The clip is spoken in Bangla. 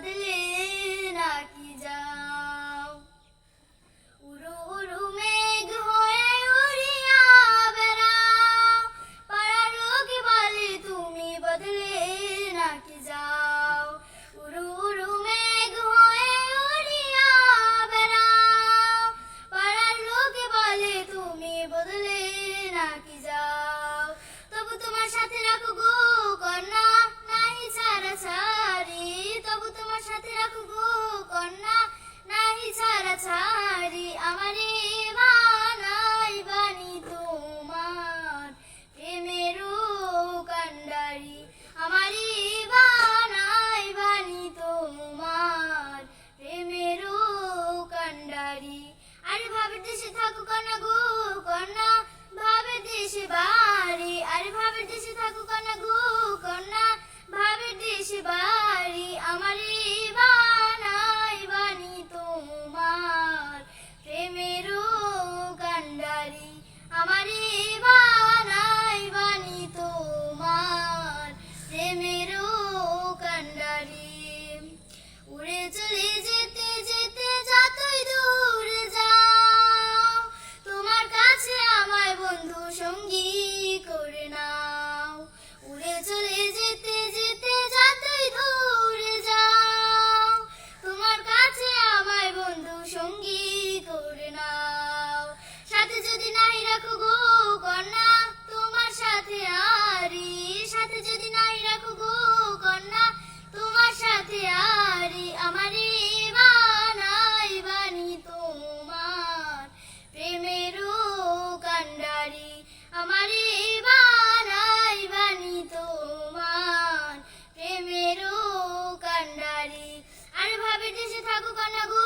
বদলে নাকি যাও। উড়ো উড়ো মেঘ হয়ে উড়িয়া বেড়াও। পাড়ার লোকে বলে, তুমি বদলে নাকি যাও। উড়ো উড়ো মেঘ হয়ে উড়িয়া বেড়াও। পাড়ার লোকে বলে, তুমি বদলে নাকি সঙ্গী করে আরে ভাবের দেশে